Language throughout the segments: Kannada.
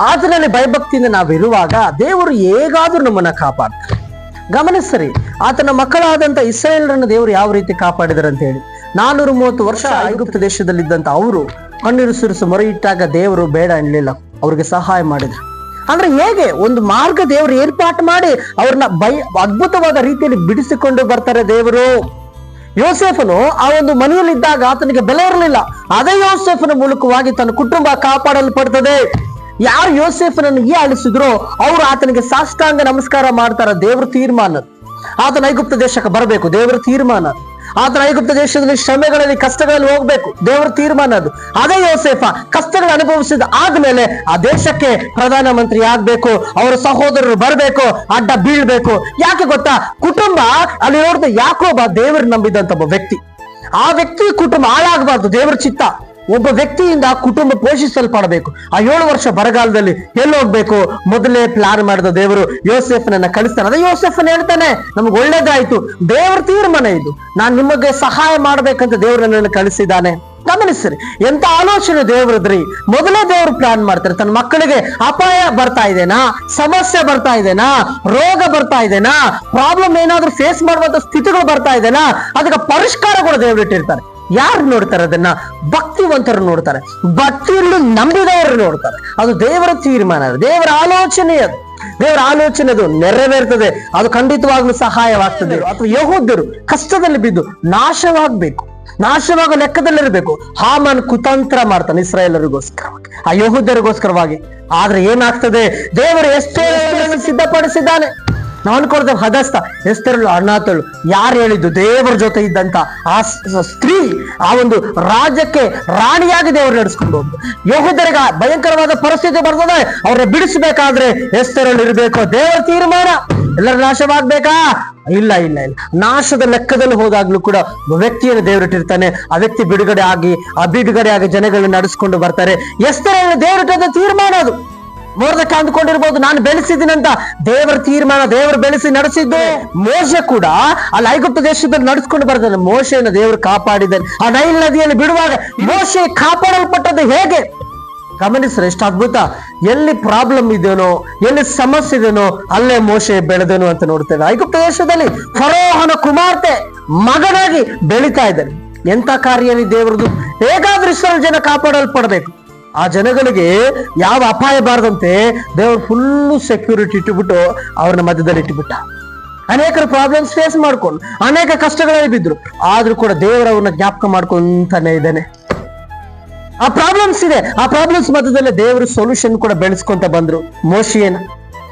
ಆತನಲ್ಲಿ ಭಯಭಕ್ತಿಯಿಂದ ನಾವಿರುವಾಗ ದೇವರು ಹೇಗಾದ್ರೂ ನಮ್ಮನ್ನ ಕಾಪಾಡ್ತಾರೆ. ಗಮನಿಸ್ರಿ, ಆತನ ಮಕ್ಕಳಾದಂತ ಇಸ್ರೇಲರನ್ನು ದೇವರು ಯಾವ ರೀತಿ ಕಾಪಾಡಿದಾರೆ ಅಂತ ಹೇಳಿ. ನಾನೂರ ಮೂವತ್ತು ವರ್ಷ ಐಗುಪ್ತ ದೇಶದಲ್ಲಿದ್ದಂತ ಅವರು ಕಣ್ಣೀರು ಸುರಿಸು ಮೊರೆ ಇಟ್ಟಾಗ ದೇವರು ಬೇಡ ಎನ್ನಲಿಲ್ಲ. ಅವ್ರಿಗೆ ಸಹಾಯ ಮಾಡಿದ್ರು. ಅಂದ್ರೆ ಹೇಗೆ? ಒಂದು ಮಾರ್ಗ ದೇವರು ಏರ್ಪಾಟ್ ಮಾಡಿ ಅವ್ರನ್ನ ಭಯ, ಅದ್ಭುತವಾದ ರೀತಿಯಲ್ಲಿ ಬಿಡಿಸಿಕೊಂಡು ಬರ್ತಾರೆ ದೇವರು. ಯೋಸೆಫನು ಆ ಒಂದು ಮನೆಯಲ್ಲಿದ್ದಾಗ ಆತನಿಗೆ ಬೆಲೆ ಇರಲಿಲ್ಲ. ಅದೇ ಯೋಸೆಫನ ಮೂಲಕವಾಗಿ ತನ್ನ ಕುಟುಂಬ ಕಾಪಾಡಲ್ಪಡ್ತದೆ. ಯಾರು ಯೋಸೆಫನನ್ನು ಈ ಆಳಿಸಿದ್ರು ಅವರು ಆತನಿಗೆ ಸಾಷ್ಟಾಂಗ ನಮಸ್ಕಾರ ಮಾಡ್ತಾರ ದೇವ್ರ ತೀರ್ಮಾನ. ಆತನ ಐಗುಪ್ತ ದೇಶಕ್ಕೆ ಬರಬೇಕು, ದೇವರ ತೀರ್ಮಾನ. ಆತನ ಐಗುಪ್ತ ದೇಶದಲ್ಲಿ ಶ್ರಮೆಗಳಲ್ಲಿ, ಕಷ್ಟಗಳಲ್ಲಿ ಹೋಗ್ಬೇಕು, ದೇವರ ತೀರ್ಮಾನ ಅದು. ಅದೇ ಯೋಸೇಫ ಕಷ್ಟಗಳು ಅನುಭವಿಸಿದ ಆದ್ಮೇಲೆ ಆ ದೇಶಕ್ಕೆ ಪ್ರಧಾನ ಮಂತ್ರಿ ಆಗ್ಬೇಕು, ಅವರ ಸಹೋದರರು ಬರಬೇಕು, ಅಡ್ಡ ಬೀಳ್ಬೇಕು. ಯಾಕೆ ಗೊತ್ತಾ? ಕುಟುಂಬ ಅಲ್ಲಿ ನೋಡಿದ ಯಾಕೋಬ ದೇವರು ನಂಬಿದಂತ ಒಬ್ಬ ವ್ಯಕ್ತಿ. ಆ ವ್ಯಕ್ತಿ ಕುಟುಂಬ ಹಾಳಾಗಬಾರ್ದು, ದೇವರ ಚಿತ್ತ. ಒಬ್ಬ ವ್ಯಕ್ತಿಯಿಂದ ಕುಟುಂಬ ಪೋಷಿಸಲ್ಪಡಬೇಕು. ಆ ಏಳು ವರ್ಷ ಬರಗಾಲದಲ್ಲಿ ಎಲ್ಲಿ ಹೋಗ್ಬೇಕು ಮೊದಲೇ ಪ್ಲಾನ್ ಮಾಡಿದ ದೇವರು ಯೋಸೆಫ್ನನ್ನ ಕಳಿಸ್ತಾನೆ. ಅದೇ ಯೋಸೆಫನ್ ಹೇಳ್ತಾನೆ, ನಮ್ಗೆ ಒಳ್ಳೇದಾಯ್ತು, ದೇವರ ತೀರ್ಮಾನ ಇದು. ನಾನ್ ನಿಮಗೆ ಸಹಾಯ ಮಾಡ್ಬೇಕಂತ ದೇವರನ್ನ ಕಳಿಸಿದ್ದಾನೆ. ಗಮನಿಸ್ರಿ, ಎಂತ ಆಲೋಚನೆ ದೇವರದ್ರಿ ಮೊದಲೇ ದೇವ್ರು ಪ್ಲಾನ್ ಮಾಡ್ತಾರೆ. ತನ್ನ ಮಕ್ಕಳಿಗೆ ಅಪಾಯ ಬರ್ತಾ ಇದೆನಾ? ಸಮಸ್ಯೆ ಬರ್ತಾ ಇದೆನಾ? ರೋಗ ಬರ್ತಾ ಇದೆನಾ? ಪ್ರಾಬ್ಲಮ್ ಏನಾದ್ರೂ ಫೇಸ್ ಮಾಡುವಂತ ಸ್ಥಿತಿಗಳು ಬರ್ತಾ ಇದೆನಾ? ಅದಕ್ಕೆ ಪರಿಷ್ಕಾರಗಳು ದೇವ್ರು ಇಟ್ಟಿರ್ತಾರೆ. ಯಾರು ನೋಡ್ತಾರೆ ಅದನ್ನ? ಭಕ್ತಿವಂತರು ನೋಡ್ತಾರೆ. ಭಕ್ತಿಯಲ್ಲಿ ನಂಬಿದವರು ನೋಡ್ತಾರೆ. ಅದು ದೇವರ ತೀರ್ಮಾನ ದೇವರ ಆಲೋಚನೆ ಅದು. ದೇವರ ಆಲೋಚನೆ ಅದು ನೆರವೇರ್ತದೆ. ಅದು ಖಂಡಿತವಾಗ್ಲೂ ಸಹಾಯವಾಗ್ತದೆ. ಅಥವಾ ಯಹೋದ್ಯರು ಕಷ್ಟದಲ್ಲಿ ಬಿದ್ದು ನಾಶವಾಗ್ಬೇಕು. ನಾಶವಾಗೋ ಲೆಕ್ಕದಲ್ಲಿರಬೇಕು. ಹಾಮನ್ ಕುತಂತ್ರ ಮಾಡ್ತಾನೆ ಇಸ್ರಾಯೇಲರಿಗೋಸ್ಕರ. ಆ ಯಹೂದ್ಯರಿಗೋಸ್ಕರವಾಗಿ. ಆದ್ರೆ ಏನಾಗ್ತದೆ? ದೇವರು ಎಷ್ಟೋ ಸಿದ್ಧಪಡಿಸಿದ್ದಾನೆ. ನಾವು ಕೊಡ್ತೇವೆ ಹದಸ್ತ ಎಷ್ಟರಳು ಅಣ್ಣಾತಳು ಯಾರು ಹೇಳಿದ್ದು ದೇವರ ಜೊತೆ ಇದ್ದಂತ ಆ ಸ್ತ್ರೀ ಆ ಒಂದು ರಾಜ್ಯಕ್ಕೆ ರಾಣಿಯಾಗಿ ದೇವರು ನಡೆಸ್ಕೊಂಡು ಹೋಗ್ದು. ಯಹೂದರಿಗೆ ಭಯಂಕರವಾದ ಪರಿಸ್ಥಿತಿ ಬರ್ತದೆ. ಅವ್ರನ್ನ ಬಿಡಿಸಬೇಕಾದ್ರೆ ಎಷ್ಟರಲ್ಲಿ ಇರಬೇಕು. ದೇವರ ತೀರ್ಮಾನ. ಎಲ್ಲರ ನಾಶವಾಗ್ಬೇಕಾ? ಇಲ್ಲ ಇಲ್ಲ ಇಲ್ಲ. ನಾಶದ ಲೆಕ್ಕದಲ್ಲಿ ಹೋದಾಗ್ಲೂ ಕೂಡ ವ್ಯಕ್ತಿಯನ್ನು ದೇವರಿಟ್ಟಿರ್ತಾನೆ ಆ ವ್ಯಕ್ತಿ ಬಿಡುಗಡೆ ಆಗಿ, ಆ ಬಿಡುಗಡೆ ಆಗಿ ಜನಗಳನ್ನ ನಡೆಸ್ಕೊಂಡು ಬರ್ತಾರೆ. ಎಸ್ತರ ದೇವರಿಟ್ಟದ ತೀರ್ಮಾನ ಅದು. ಮೋರ್ದಕ್ಕೆ ಅಂದ್ಕೊಂಡಿರ್ಬೋದು ನಾನು ಅಂತ ದೇವರ ತೀರ್ಮಾನ, ದೇವರು ಬೆಳೆಸಿ ನಡೆಸಿದ್ದು ಮೋಶೆ ಕೂಡ. ಆ ಐಗುಪ್ತ ದೇಶದಲ್ಲಿ ನಡೆಸ್ಕೊಂಡು ಬರ್ತಾನೆ ಮೋಶೆಯನ್ನು ದೇವರು ಕಾಪಾಡಿದ್ದಾನೆ. ಆ ನೈಲ್ ನದಿಯಲ್ಲಿ ಬಿಡುವಾಗ ಮೋಶೆ ಕಾಪಾಡಲ್ಪಟ್ಟದ್ದು ಹೇಗೆ? ಗಮನಿಸ್ರೆ ಎಷ್ಟು ಅದ್ಭುತ. ಎಲ್ಲಿ ಪ್ರಾಬ್ಲಮ್ ಇದೇನೋ ಎಲ್ಲಿ ಸಮಸ್ಯೆ ಇದೇನೋ ಅಲ್ಲೇ ಮೋಶೆ ಬೆಳೆದನು ಅಂತ ನೋಡ್ತೇವೆ. ಐಗುಪ್ತ ದೇಶದಲ್ಲಿ ಫರೋಹನ ಕುಮಾರ್ತೆ ಮಗನಾಗಿ ಬೆಳೀತಾ ಇದ್ದಾನೆ. ಎಂತ ಕಾರ್ಯ ದೇವರದು ಹೇಗಾದ್ರೂ ಇಸ್ರಾಯೇಲ್ ಜನ ಕಾಪಾಡಲ್ಪಡಬೇಕು. ಆ ಜನಗಳಿಗೆ ಯಾವ ಅಪಾಯ ಬಾರದಂತೆ ದೇವರು ಫುಲ್ಲು ಸೆಕ್ಯೂರಿಟಿ ಇಟ್ಟುಬಿಟ್ಟು ಅವ್ರನ್ನ ಮಧ್ಯದಲ್ಲಿ ಇಟ್ಟುಬಿಟ್ಟ. ಅನೇಕರು ಪ್ರಾಬ್ಲಮ್ಸ್ ಫೇಸ್ ಮಾಡ್ಕೊಂಡು, ಅನೇಕ ಕಷ್ಟಗಳಲ್ಲಿ ಬಿದ್ರು. ಆದ್ರೂ ಕೂಡ ದೇವರು ಅವ್ರನ್ನ ಜ್ಞಾಪಕ ಮಾಡ್ಕೊಂತಾನೆ ಇದ್ದಾನೆ. ಆ ಪ್ರಾಬ್ಲಮ್ಸ್ ಇದೆ. ಆ ಪ್ರಾಬ್ಲಮ್ಸ್ ಮಧ್ಯದಲ್ಲಿ ದೇವರು ಸೊಲ್ಯೂಷನ್ ಕೂಡ ಬೆಳೆಸ್ಕೊಂತ ಬಂದ್ರು ಮೋಶಿಯನ್ನ.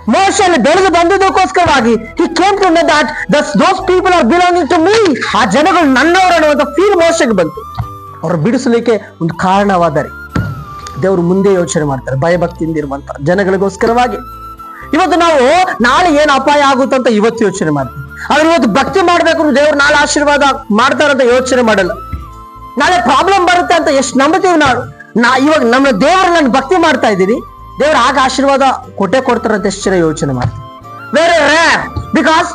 ಮೋಶಲ್ಲಿ ಬೆಳೆದು ಬಂದಿದ್ದಕ್ಕೋಸ್ಕರವಾಗಿ came to know that thus those people are belonging to me ಆ ಜನಗಳು ನನ್ನವರು ಅನ್ನುವಂಥ ಫೀಲ್ ಮೋಶಕ್ಕೆ ಬಂತು. ಅವ್ರು ಬಿಡಿಸಲಿಕ್ಕೆ ಒಂದು ಕಾರಣವಾದರೆ ದೇವರು ಮುಂದೆ ಯೋಚನೆ ಮಾಡ್ತಾರೆ, ಭಯಭಕ್ತಿಯಿಂದ ಇರುವಂತ ಜನಗಳಿಗೋಸ್ಕರವಾಗಿ. ಇವತ್ತು ನಾವು, ನಾಳೆ ಏನು ಅಪಾಯ ಆಗುತ್ತೆ ಅಂತ ಇವತ್ತು ಯೋಚನೆ ಮಾಡ್ತೀವಿ. ಆದ್ರೆ ಇವತ್ತು ಭಕ್ತಿ ಮಾಡ್ಬೇಕು ದೇವ್ರು ನಾಳೆ ಆಶೀರ್ವಾದ ಮಾಡ್ತಾರಂತ ಯೋಚನೆ ಮಾಡಲ್ಲ. ನಾಳೆ ಪ್ರಾಬ್ಲಮ್ ಬರುತ್ತೆ ಅಂತ ಎಷ್ಟು ನಂಬುತ್ತೀವಿ ನಾವು. ನಾ, ಇವಾಗ ನಮ್ಮ ದೇವರ ನಾನು ಭಕ್ತಿ ಮಾಡ್ತಾ ಇದ್ದೀನಿ. ದೇವ್ರು ಆಗ ಆಶೀರ್ವಾದ ಕೊಟ್ಟೆ ಕೊಡ್ತಾರ ಅಂತ ಎಷ್ಟು ಯೋಚನೆ ಮಾಡ್ತೀವಿ. Very rare because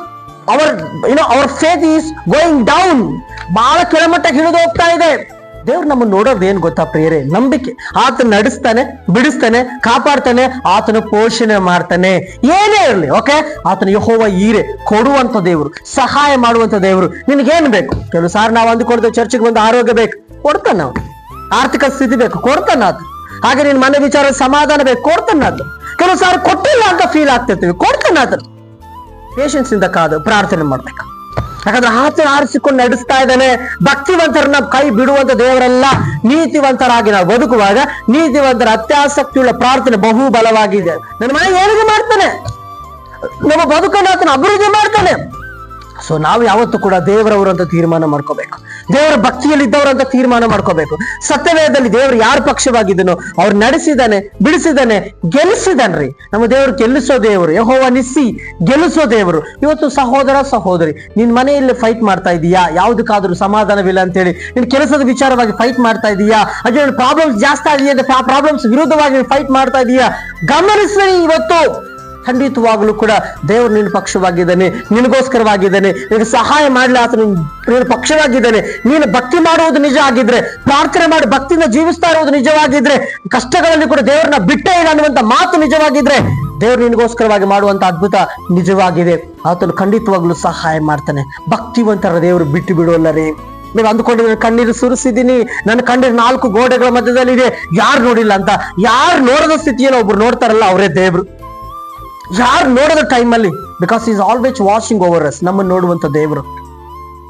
our you know our faith is going down ಬಹಳ ಕೆಳಮಟ್ಟಕ್ಕೆ ಹಿಡಿದು ಹೋಗ್ತಾ ಇದೆ. ದೇವ್ರು ನಮ್ಮನ್ನು ನೋಡೋದು ಏನ್ ಗೊತ್ತಾ ಪ್ರಿಯರೇ? ನಂಬಿಕೆ. ಆತನ ನಡೆಸ್ತಾನೆ, ಬಿಡಿಸ್ತಾನೆ, ಕಾಪಾಡ್ತಾನೆ, ಆತನ ಪೋಷಣೆ ಮಾಡ್ತಾನೆ. ಏನೇ ಇರಲಿ ಓಕೆ ಆತನ ಯಹೋವ ಈರೆ, ಕೊಡುವಂತ ದೇವರು, ಸಹಾಯ ಮಾಡುವಂತ ದೇವರು. ನಿನಗೇನು ಬೇಕು? ಕೆಲವು ಸಾರ್ ನಾವು ಅಂದುಕೊಡ್ತೇವೆ ಚರ್ಚಿಗೆ ಬಂದು ಆರೋಗ್ಯ ಬೇಕು. ಕೊಡ್ತಾನ ಆರ್ಥಿಕ ಸ್ಥಿತಿ ಬೇಕು. ಕೊಡ್ತಾನೆ ಅದು ಹಾಗೆ ನಿನ್ ಮನೆ ವಿಚಾರ ಸಮಾಧಾನ ಬೇಕು. ಕೊಡ್ತಾನೆ ಅದು ಕೆಲವು ಸಾರಿ ಕೊಟ್ಟಿಲ್ಲ ಅಂತ ಫೀಲ್ ಆಗ್ತಿರ್ತೀವಿ. ಕೊಡ್ತಾನೆ ಅದು ಪೇಷನ್ಸ್ ಇಂದ ಕಾದು ಪ್ರಾರ್ಥನೆ ಮಾಡ್ಬೇಕು? ಯಾಕಂದ್ರೆ ಆಚೆ ಆರಿಸಿಕೊಂಡು ನಡೆಸ್ತಾ ಇದ್ದಾನೆ. ಭಕ್ತಿವಂತರನ್ನ ಕೈ ಬಿಡುವಂತ ದೇವರೆಲ್ಲ ನೀತಿವಂತರಾಗಿ ನಾವು ಬದುಕುವಾಗ ನೀತಿವಂತರ ಅತ್ಯಾಸಕ್ತಿಯುಳ್ಳ ಪ್ರಾರ್ಥನೆ ಬಹು ಬಲವಾಗಿದೆ ನನ್ನ ಮನೆ ಏನಿಗೆ ಮಾಡ್ತಾನೆ? ನಮ್ಮ ಬದುಕನ್ನು ಆತನ ಅಭಿವೃದ್ಧಿ ಮಾಡ್ತಾನೆ. ಸೊ ನಾವು ಯಾವತ್ತೂ ಕೂಡ ದೇವರವರು ಅಂತ ತೀರ್ಮಾನ ಮಾಡ್ಕೋಬೇಕು. ದೇವರ ಭಕ್ತಿಯಲ್ಲಿ ಇದ್ದವರು ಅಂತ ತೀರ್ಮಾನ ಮಾಡ್ಕೋಬೇಕು. ಸತ್ಯವೇದದಲ್ಲಿ ದೇವರು ಯಾರ ಪಕ್ಷವಾಗಿದ್ದನೋ ಅವ್ರು ನಡೆಸಿದಾನೆ, ಬಿಡಿಸಿದಾನೆ, ಗೆಲ್ಲಿಸಿದಾನ್ರಿ. ನಮ್ಮ ದೇವರು ಗೆಲ್ಲಿಸೋ ದೇವರು, ಯಹೋವ ನಿಸ್ಸಿ ಗೆಲ್ಲಿಸೋ ದೇವರು. ಇವತ್ತು ಸಹೋದರ ಸಹೋದರಿ ನಿನ್ ಮನೆಯಲ್ಲಿ ಫೈಟ್ ಮಾಡ್ತಾ ಇದೀಯಾ? ಯಾವ್ದಕ್ಕಾದ್ರೂ ಸಮಾಧಾನವಿಲ್ಲ ಅಂತೇಳಿ ನಿನ್ ಕೆಲಸದ ವಿಚಾರವಾಗಿ ಫೈಟ್ ಮಾಡ್ತಾ ಇದೀಯಾ? ಅದೇ ಪ್ರಾಬ್ಲಮ್ಸ್ ಜಾಸ್ತಿ ಆಗಿದೆ ಪ್ರಾಬ್ಲಮ್ಸ್ ವಿರುದ್ಧವಾಗಿ ಫೈಟ್ ಮಾಡ್ತಾ ಇದೀಯಾ? ಗಮನಿಸಿ ಇವತ್ತು. ಖಂಡಿತವಾಗ್ಲೂ ಕೂಡ ದೇವರು ನಿನ್ನ ಪಕ್ಷವಾಗಿದ್ದಾನೆ, ನಿನಗೋಸ್ಕರವಾಗಿದ್ದಾನೆ, ನಿನಗೆ ಸಹಾಯ ಮಾಡಲಿ ಆತ ನಿನ್ ನಿನ್ನ ಪಕ್ಷವಾಗಿದ್ದಾನೆ. ನೀನು ಭಕ್ತಿ ಮಾಡುವುದು ನಿಜ ಆಗಿದ್ರೆ, ಪ್ರಾರ್ಥನೆ ಮಾಡಿ ಭಕ್ತಿಯಿಂದ ಜೀವಿಸ್ತಾ ಇರುವುದು ನಿಜವಾಗಿದ್ರೆ, ಕಷ್ಟಗಳಲ್ಲಿ ಕೂಡ ದೇವರನ್ನ ಬಿಟ್ಟೇ ಇಲ್ಲ ಅನ್ನುವಂತ ಮಾತು ನಿಜವಾಗಿದ್ರೆ, ದೇವರು ನಿನಗೋಸ್ಕರವಾಗಿ ಮಾಡುವಂತ ಅದ್ಭುತ ನಿಜವಾಗಿದೆ. ಆತನು ಖಂಡಿತವಾಗ್ಲೂ ಸಹಾಯ ಮಾಡ್ತಾನೆ. ಭಕ್ತಿವಂತರ ದೇವರು ಬಿಟ್ಟು ಬಿಡೋಲ್ಲರೇ ನೀವು ಅಂದ್ಕೊಂಡಿದ್ರೆ ಕಣ್ಣೀರು ಸುರಿಸಿದ್ದೀನಿ, ನನ್ನ ಕಣ್ಣೀರು ನಾಲ್ಕು ಗೋಡೆಗಳ ಮಧ್ಯದಲ್ಲಿ ಇದೆ ಯಾರು ನೋಡಿಲ್ಲ ಅಂತ, ಯಾರು ನೋಡದ ಸ್ಥಿತಿಯಲ್ಲಿ ಒಬ್ರು ನೋಡ್ತಾರಲ್ಲ ಅವರೇ ದೇವ್ರು. ಯಾರು ನೋಡದ ಟೈಮಲ್ಲಿ because is always washing over us ನಮ್ಮನ್ನು ನೋಡುವಂತ ದೇವರು.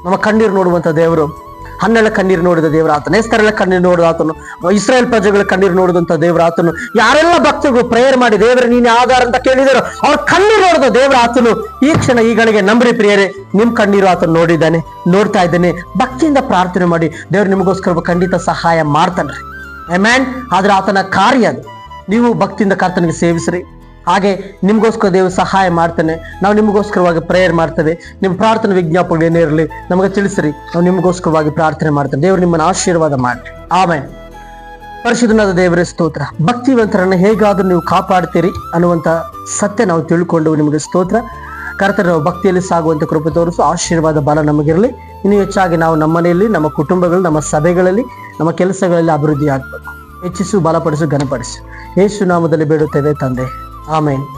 ನಮ್ಮ ಕಣ್ಣೀರು ನೋಡುವಂತ ದೇವರು. ಹನ್ನೆರಡು ಕಣ್ಣೀರು ನೋಡಿದ ದೇವರ ಆತನು. ಎಸ್ತರೆಲ್ಲ ಕಣ್ಣೀರು ನೋಡಿದ ಆತನು. ಇಸ್ರೇಲ್ ಪ್ರಜೆಗಳ ಕಣ್ಣೀರು ನೋಡಿದಂಥ ದೇವರ ಆತನು. ಯಾರೆಲ್ಲ ಭಕ್ತರು ಪ್ರೇಯರ್ ಮಾಡಿ, ದೇವರ, ನೀನು ಆಧಾರ ಅಂತ ಕೇಳಿದರು, ಅವ್ರ ಕಣ್ಣೀರು ನೋಡಿದ ದೇವರ ಆತನು. ಈ ಕ್ಷಣ ಈಗಳಿಗೆ ಗಳಿಗೆ ನಂಬ್ರಿ ಪ್ರಿಯರೇ, ನಿಮ್ ಕಣ್ಣೀರು ಆತನು ನೋಡಿದ್ದಾನೆ, ನೋಡ್ತಾ ಇದ್ದಾನೆ. ಭಕ್ತಿಯಿಂದ ಪ್ರಾರ್ಥನೆ ಮಾಡಿ, ದೇವ್ರು ನಿಮಗೋಸ್ಕರ ಖಂಡಿತ ಸಹಾಯ ಮಾಡ್ತಾನ್ರಿ ಮ್ಯಾನ್ ಆದ್ರೆ ಆತನ ಕಾರ್ಯ ನೀವು ಭಕ್ತಿಯಿಂದ ಕರ್ತನಿಗೆ ಸೇವಿಸ್ರಿ. ಹಾಗೆ ನಿಮಗೋಸ್ಕರ ದೇವರು ಸಹಾಯ ಮಾಡ್ತಾನೆ. ನಾವು ನಿಮಗೋಸ್ಕರವಾಗಿ ಪ್ರೇಯರ್ ಮಾಡ್ತೇವೆ. ನಿಮ್ಮ ಪ್ರಾರ್ಥನೆ ವಿಜ್ಞಾಪನೆ ಏನೇ ಇರಲಿ, ನಮಗೆ ತಿಳಿಸ್ರಿ. ನಾವು ನಿಮಗೋಸ್ಕರವಾಗಿ ಪ್ರಾರ್ಥನೆ ಮಾಡ್ತೇವೆ. ದೇವರು ನಿಮ್ಮನ್ನು ಆಶೀರ್ವಾದ ಮಾಡಿ ಆಮೇಲೆ ಪರಿಶುದ್ಧನಾದ ದೇವರ, ಸ್ತೋತ್ರ. ಭಕ್ತಿವಂತರನ್ನು ಹೇಗಾದರೂ ನೀವು ಕಾಪಾಡ್ತೀರಿ ಅನ್ನುವಂಥ ಸತ್ಯ ನಾವು ತಿಳ್ಕೊಂಡು ನಿಮಗೆ ಸ್ತೋತ್ರ. ಕರ್ತನ ನಾವು ಭಕ್ತಿಯಲ್ಲಿ ಸಾಗುವಂಥ ಕೃಪೆ ತೋರಿಸು, ಆಶೀರ್ವಾದ ಬಲ ನಮಗಿರಲಿ. ಇನ್ನು ಹೆಚ್ಚಾಗಿ ನಾವು ನಮ್ಮ ಮನೆಯಲ್ಲಿ, ನಮ್ಮ ಕುಟುಂಬಗಳು ನಮ್ಮ ಸಭೆಗಳಲ್ಲಿ, ನಮ್ಮ ಕೆಲಸಗಳಲ್ಲಿ ಅಭಿವೃದ್ಧಿ ಆಗಬೇಕು ಹೆಚ್ಚಿಸು, ಬಲಪಡಿಸು, ಘನಪಡಿಸು. ಯೇಸು ನಾಮದಲ್ಲಿ ಬೇಡುತ್ತೇವೆ ತಂದೆ. Amen.